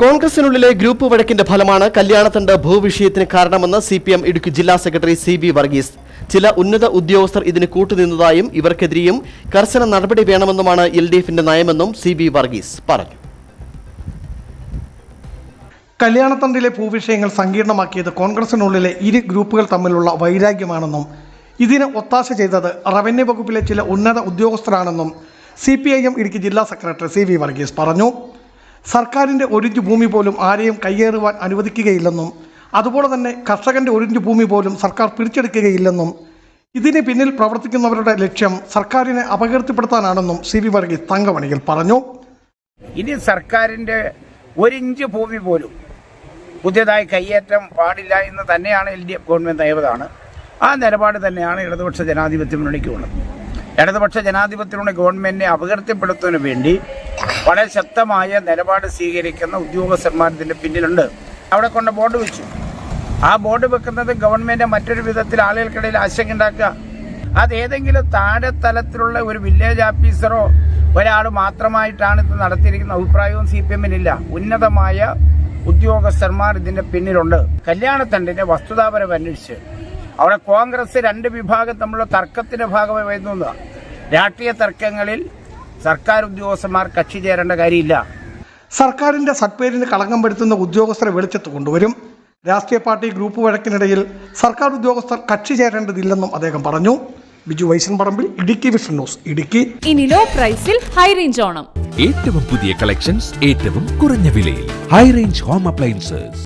കോൺഗ്രസിനുള്ളിലെ group വഴക്കിന്റെ ഫലമാണ് കല്യാണത്തണ്ട് ഭൂവിഷയത്തിന് കാരണമെന്ന് C P M Idukki ജില്ലാ സെക്രട്ടറി സി വി വർഗീസ്. ചില ഉന്നത ഉദ്യോഗസ്ഥർ ഇതിന് കൂട്ടുനിന്നതായും ഇവർക്കെതിരെയും കർശന നടപടി വേണമെന്നുമാണ് എൽ ഡി എഫിന്റെ നയമെന്നും സി വി വർഗീസ് പറഞ്ഞു. കല്യാണത്തണ്ടിലെ ഭൂവിഷയങ്ങൾ സങ്കീർണമാക്കിയത് കോൺഗ്രസിനുള്ളിലെ ഇരു ഗ്രൂപ്പുകൾ തമ്മിലുള്ള വൈരാഗ്യമാണെന്നും ഇതിന് ഒത്താശ ചെയ്തത് റവന്യൂ വകുപ്പിലെ ചില ഉന്നത ഉദ്യോഗസ്ഥരാണെന്നും C P I M Idukki ജില്ലാ സെക്രട്ടറി സി വി വർഗീസ് പറഞ്ഞു. സർക്കാരിന്റെ ഒരിഞ്ച് ഭൂമി പോലും ആരെയും കയ്യേറുവാൻ അനുവദിക്കുകയില്ലെന്നും അതുപോലെ തന്നെ കർഷകന്റെ ഒരിഞ്ച് ഭൂമി പോലും സർക്കാർ പിടിച്ചെടുക്കുകയില്ലെന്നും ഇതിന് പിന്നിൽ പ്രവർത്തിക്കുന്നവരുടെ ലക്ഷ്യം സർക്കാരിനെ അപകീർത്തിപ്പെടുത്താനാണെന്നും സി വി വർഗീസ് തങ്കമണിയിൽ പറഞ്ഞു. ഇനി സർക്കാരിന്റെ ഒരിഞ്ച് ഭൂമി പോലും പുതിയതായി കയ്യേറ്റം പാടില്ല എന്ന് തന്നെയാണ് എൽ ഡി എഫ് ഗവൺമെന്റ് നയവതാണ്. ആ നിലപാട് തന്നെയാണ് ഇടതുപക്ഷ ജനാധിപത്യ മുന്നണിക്കുള്ളത് ഇടതുപക്ഷ ജനാധിപത്യ മുന്നണി ഗവൺമെന്റിനെ അപകീർത്തിപ്പെടുത്തുന്നതിന് വേണ്ടി വളരെ ശക്തമായ നിലപാട് സ്വീകരിക്കുന്ന ഉദ്യോഗസ്ഥന്മാർ ഇതിന്റെ പിന്നിലുണ്ട്. അവിടെ കൊണ്ട് ബോർഡ് വെച്ചു. ആ ബോർഡ് വെക്കുന്നത് ഗവൺമെന്റ് മറ്റൊരു വിധത്തിൽ ആളുകൾക്കിടയിൽ ആശങ്ക ഉണ്ടാക്കുക. അത് ഏതെങ്കിലും താഴെ തലത്തിലുള്ള ഒരു വില്ലേജ് ഓഫീസറോ ഒരാൾ മാത്രമായിട്ടാണ് ഇത് നടത്തിയിരിക്കുന്ന അഭിപ്രായവും സി പി എമ്മിനില്ല ഉന്നതമായ ഉദ്യോഗസ്ഥന്മാർ ഇതിന്റെ പിന്നിലുണ്ട്. കല്യാണത്തണ്ടിന്റെ വസ്തുതാപരം അന്വേഷിച്ച്. അവിടെ കോൺഗ്രസ് രണ്ട് വിഭാഗം തമ്മിലുള്ള തർക്കത്തിന്റെ ഭാഗമായി വരുന്നതാണ് രാഷ്ട്രീയ തർക്കങ്ങളിൽ സർക്കാർ ഉദ്യോഗസ്ഥന്മാർ കക്ഷി ചേരേണ്ട കാര്യമില്ല. സർക്കാരിന്റെ സത്പേരിന് കളങ്കം വരുത്തുന്ന ഉദ്യോഗസ്ഥരെ വെളിച്ചത്ത് കൊണ്ടുവരും. രാഷ്ട്രീയ പാർട്ടി ഗ്രൂപ്പ് വഴക്കിനിടയിൽ സർക്കാർ ഉദ്യോഗസ്ഥർ കക്ഷി ചേരേണ്ടതില്ലെന്നും അദ്ദേഹം പറഞ്ഞു. ബിജു വൈശൻ പറമ്പിൽ ഇടുക്കി വിഷൻ ന്യൂസ് ഇടുക്കി. ഇനി ലോ പ്രൈസിൽ ഹൈ റേഞ്ച് ഓണം. ഏറ്റവും പുതിയ കളക്ഷൻസ് ഏറ്റവും കുറഞ്ഞ വിലയിൽ. High range home appliances.